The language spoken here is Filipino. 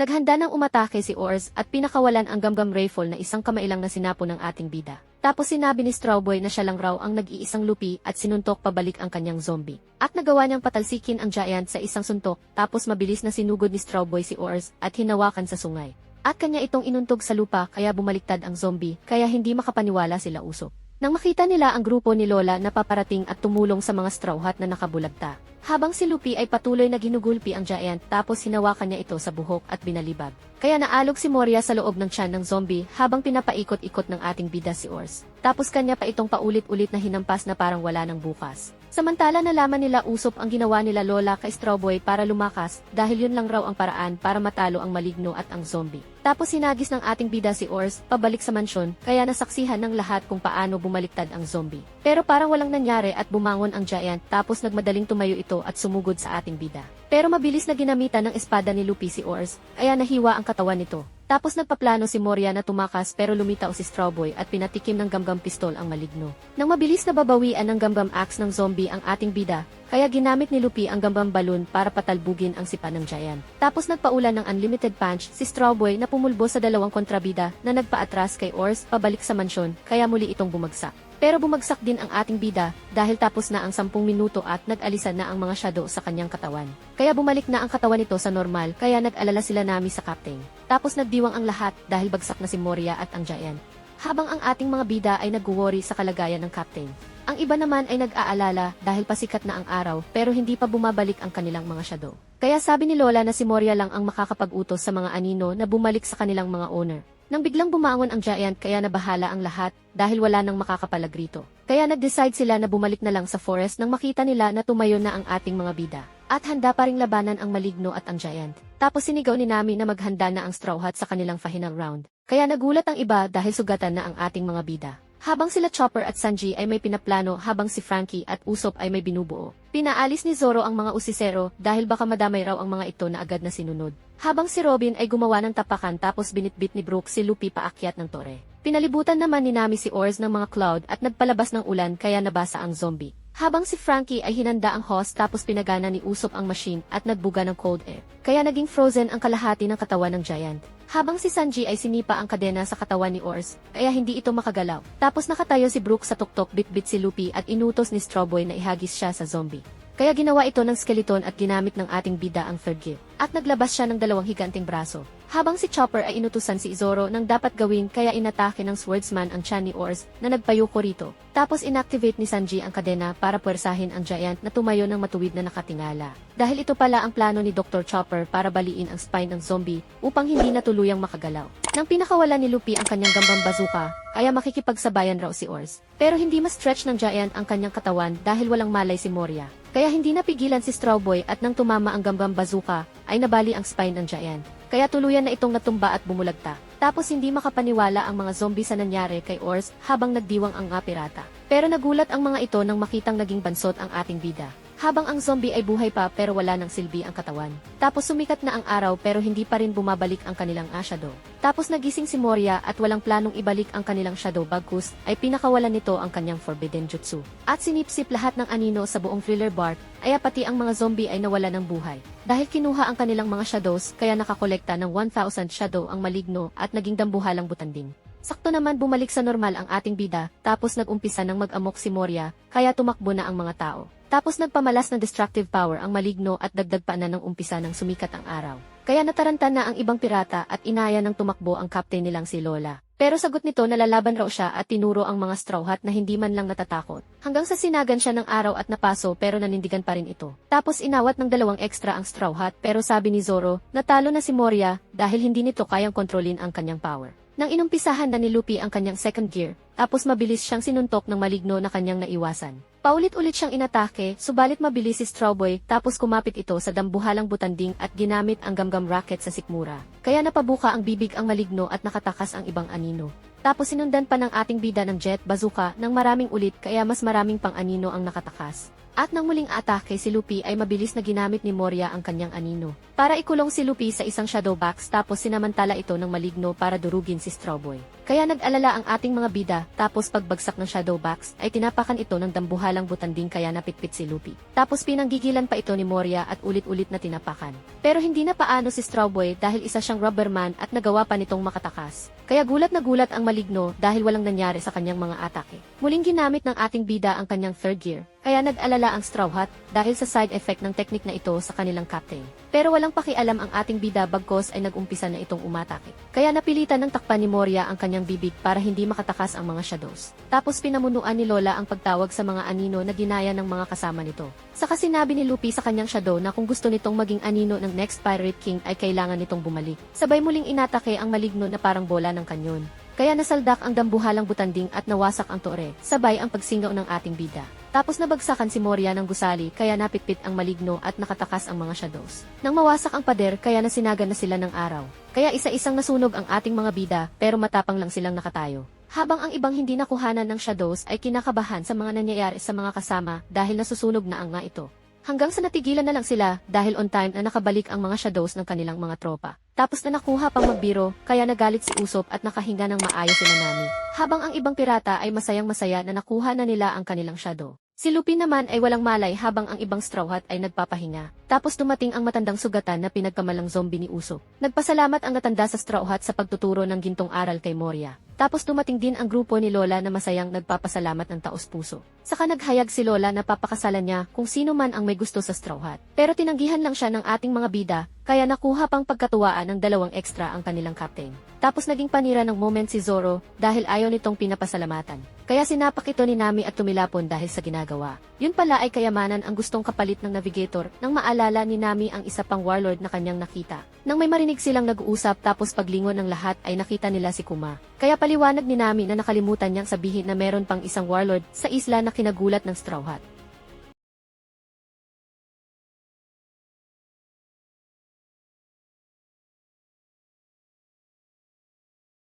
Naghanda ng umatake si Ors at pinakawalan ang gamgam rifle na isang kamailang na sinapo ng ating bida. Tapos sinabi ni Strawboy na siya lang raw ang nag-iisang lupi at sinuntok pabalik ang kanyang zombie. At nagawa niyang patalsikin ang giant sa isang suntok tapos mabilis na sinugod ni Strawboy si Ors at hinawakan sa sungay. At kanya itong inuntog sa lupa kaya bumaliktad ang zombie kaya hindi makapaniwala sila usok. Nang makita nila ang grupo ni Lola na paparating at tumulong sa mga straw hat na nakabulagta. Habang si Lupi ay patuloy na ginugulpi ang giant tapos hinawakan niya ito sa buhok at binalibag. Kaya naalog si Moria sa loob ng tiyan ng zombie habang pinapaikot-ikot ng ating bida si Ors. Tapos kanya pa itong paulit-ulit na hinampas na parang wala ng bukas. Samantala nalaman nila usop ang ginawa nila Lola kay Strawboy para lumakas dahil yun lang raw ang paraan para matalo ang maligno at ang zombie. Tapos hinagis ng ating bida si Ors pabalik sa mansyon kaya nasaksihan ng lahat kung paano bumaliktad ang zombie. Pero parang walang nangyari at bumangon ang giant tapos nagmadaling tumayo ito at sumugod sa ating bida. Pero mabilis na ginamitan ng espada ni Lupi si Ors kaya nahiwa ang katawan nito. Tapos nagpaplano si Moria na tumakas pero lumitaw si Strawboy at pinatikim ng gamgam pistol ang maligno. Nang mabilis na babawian ng gamgam axe ng zombie ang ating bida, kaya ginamit ni Lupi ang gamgam balloon para patalbugin ang sipa ng giant. Tapos nagpaulan ng unlimited punch si Strawboy na pumulbo sa dalawang kontrabida na nagpaatras kay Ors pabalik sa mansyon kaya muli itong bumagsak. Pero bumagsak din ang ating bida dahil tapos na ang 10 minuto at nag-alisan na ang mga shadow sa kanyang katawan. Kaya bumalik na ang katawan nito sa normal kaya nag-alala sila nami sa captain. Tapos nagdiwang ang lahat dahil bagsak na si Moria at ang giant. Habang ang ating mga bida ay nag-worry sa kalagayan ng captain. Ang iba naman ay nag-aalala dahil pasikat na ang araw pero hindi pa bumabalik ang kanilang mga shadow. Kaya sabi ni Lola na si Moria lang ang makakapag-utos sa mga anino na bumalik sa kanilang mga owner. Nang biglang bumangon ang giant kaya nabahala ang lahat dahil wala nang makakapalag rito. Kaya nag-decide sila na bumalik na lang sa forest nang makita nila na tumayo na ang ating mga bida. At handa pa ring labanan ang maligno at ang giant. Tapos sinigaw ni Nami na maghanda na ang Straw Hat sa kanilang final round. Kaya nagulat ang iba dahil sugatan na ang ating mga bida. Habang sila Chopper at Sanji ay may pinaplano habang si Frankie at Usopp ay may binubuo. Pinaalis ni Zoro ang mga usisero dahil baka madamay raw ang mga ito na agad na sinunod. Habang si Robin ay gumawa ng tapakan tapos binitbit ni Brooke si Luffy paakyat ng tore. Pinalibutan naman ni Nami si Oars ng mga cloud at nagpalabas ng ulan kaya nabasa ang zombie. Habang si Frankie ay hinanda ang host tapos pinagana ni Usopp ang machine at nagbuga ng cold air. Kaya naging frozen ang kalahati ng katawan ng giant. Habang si Sanji ay sinipa ang kadena sa katawan ni Ors, kaya hindi ito makagalaw. Tapos nakatayo si Brooke sa tuktok bit-bit si Luffy at inutos ni Strawboy na ihagis siya sa zombie. Kaya ginawa ito ng skeleton at ginamit ng ating bida ang third gear. At naglabas siya ng dalawang higanting braso. Habang si Chopper ay inutusan si Zoro ng dapat gawin kaya inatake ng swordsman ang tiyan ni Ors na nagpayuko rito. Tapos inactivate ni Sanji ang kadena para puwersahin ang giant na tumayo ng matuwid na nakatingala. Dahil ito pala ang plano ni Dr. Chopper para baliin ang spine ng zombie upang hindi na tuluyang makagalaw. Nang pinakawala ni Luffy ang kanyang gambang bazooka, kaya makikipagsabayan raw si Ors. Pero hindi ma-stretch ng giant ang kanyang katawan dahil walang malay si Moria. Kaya hindi napigilan si Strawboy at nang tumama ang gambang bazooka, ay nabali ang spine ng giant. Kaya tuluyan na itong natumba at bumulagta. Tapos hindi makapaniwala ang mga zombie sa nangyari kay Ors habang nagdiwang ang nga pirata. Pero nagulat ang mga ito nang makitang naging bansot ang ating bida. Habang ang zombie ay buhay pa pero wala ng silbi ang katawan. Tapos sumikat na ang araw pero hindi pa rin bumabalik ang kanilang ah, shadow. Tapos nagising si Moria at walang planong ibalik ang kanilang shadow bagkus ay pinakawalan nito ang kanyang forbidden jutsu. At sinipsip lahat ng anino sa buong thriller bark, ay pati ang mga zombie ay nawala ng buhay. Dahil kinuha ang kanilang mga shadows kaya nakakolekta ng 1,000 shadow ang maligno at naging dambuhalang butanding. Sakto naman bumalik sa normal ang ating bida, tapos nagumpisa ng mag-amok si Moria, kaya tumakbo na ang mga tao. Tapos nagpamalas ng destructive power ang maligno at dagdag pa na ng umpisa ng sumikat ang araw. Kaya nataranta na ang ibang pirata at inaya ng tumakbo ang captain nilang si Lola. Pero sagot nito nalalaban raw siya at tinuro ang mga straw hat na hindi man lang natatakot. Hanggang sa sinagan siya ng araw at napaso pero nanindigan pa rin ito. Tapos inawat ng dalawang extra ang straw hat pero sabi ni Zoro, natalo na si Moria dahil hindi nito kayang kontrolin ang kanyang power. Nang inumpisahan na ni Luffy ang kanyang second gear, tapos mabilis siyang sinuntok ng maligno na kanyang naiwasan. Paulit-ulit siyang inatake, subalit mabilis si Strawboy tapos kumapit ito sa dambuhalang butanding at ginamit ang gamgam rocket sa sikmura. Kaya napabuka ang bibig ang maligno at nakatakas ang ibang anino. Tapos sinundan pa ng ating bida ng jet bazooka ng maraming ulit kaya mas maraming pang anino ang nakatakas. At nang muling atake si Luffy ay mabilis na ginamit ni Moria ang kanyang anino. para ikulong si Lupi sa isang shadow box tapos sinamantala ito ng maligno para durugin si Strawboy. Kaya nag-alala ang ating mga bida, tapos pagbagsak ng shadow box, ay tinapakan ito ng dambuhalang butanding kaya napitpit si Lupi. Tapos pinanggigilan pa ito ni Moria at ulit-ulit na tinapakan. Pero hindi na paano si Strawboy dahil isa siyang rubberman at nagawa pa nitong makatakas. Kaya gulat na gulat ang maligno dahil walang nangyari sa kanyang mga atake. Muling ginamit ng ating bida ang kanyang third gear, kaya nag-alala ang Straw Hat dahil sa side effect ng teknik na ito sa kanilang captain. Pero walang pakialam ang ating bida bagkos ay nag-umpisa na itong umatake. Kaya napilitan ng takpan ni Moria ang kanyang bibig para hindi makatakas ang mga shadows. Tapos pinamunuan ni Lola ang pagtawag sa mga anino na ginaya ng mga kasama nito. Saka sinabi ni Lupi sa kanyang shadow na kung gusto nitong maging anino ng next Pirate King ay kailangan nitong bumalik. Sabay muling inatake ang maligno na parang bola ng kanyon. Kaya nasaldak ang dambuhalang butanding at nawasak ang tore, sabay ang pagsingaw ng ating bida. Tapos nabagsakan si Moria ng gusali kaya napitpit ang maligno at nakatakas ang mga shadows. Nang mawasak ang pader kaya nasinagan na sila ng araw. Kaya isa-isang nasunog ang ating mga bida pero matapang lang silang nakatayo. Habang ang ibang hindi nakuhanan ng shadows ay kinakabahan sa mga nangyayari sa mga kasama dahil nasusunog na ang nga ito. Hanggang sa natigilan na lang sila dahil on time na nakabalik ang mga shadows ng kanilang mga tropa. Tapos na nakuha pang magbiro, kaya nagalit si Usop at nakahinga ng maayos si Nanami. Habang ang ibang pirata ay masayang masaya na nakuha na nila ang kanilang shadow. Si Lupin naman ay walang malay habang ang ibang Straw Hat ay nagpapahinga. Tapos dumating ang matandang sugatan na pinagkamalang zombie ni Usop. Nagpasalamat ang matanda sa Straw Hat sa pagtuturo ng gintong aral kay Moria. Tapos dumating din ang grupo ni Lola na masayang nagpapasalamat ng taos puso. Saka naghayag si Lola na papakasalan niya kung sino man ang may gusto sa Straw Hat. Pero tinanggihan lang siya ng ating mga bida, kaya nakuha pang pagkatuwaan ng dalawang extra ang kanilang captain. Tapos naging panira ng moment si Zoro dahil ayaw nitong pinapasalamatan. Kaya sinapak ito ni Nami at tumilapon dahil sa ginagawa. Yun pala ay kayamanan ang gustong kapalit ng navigator nang maalala ni Nami ang isa pang warlord na kanyang nakita. Nang may marinig silang nag-uusap tapos paglingon ng lahat ay nakita nila si Kuma. Kaya paliwanag ni Nami na nakalimutan niyang sabihin na meron pang isang warlord sa isla na kinagulat ng Straw Hat.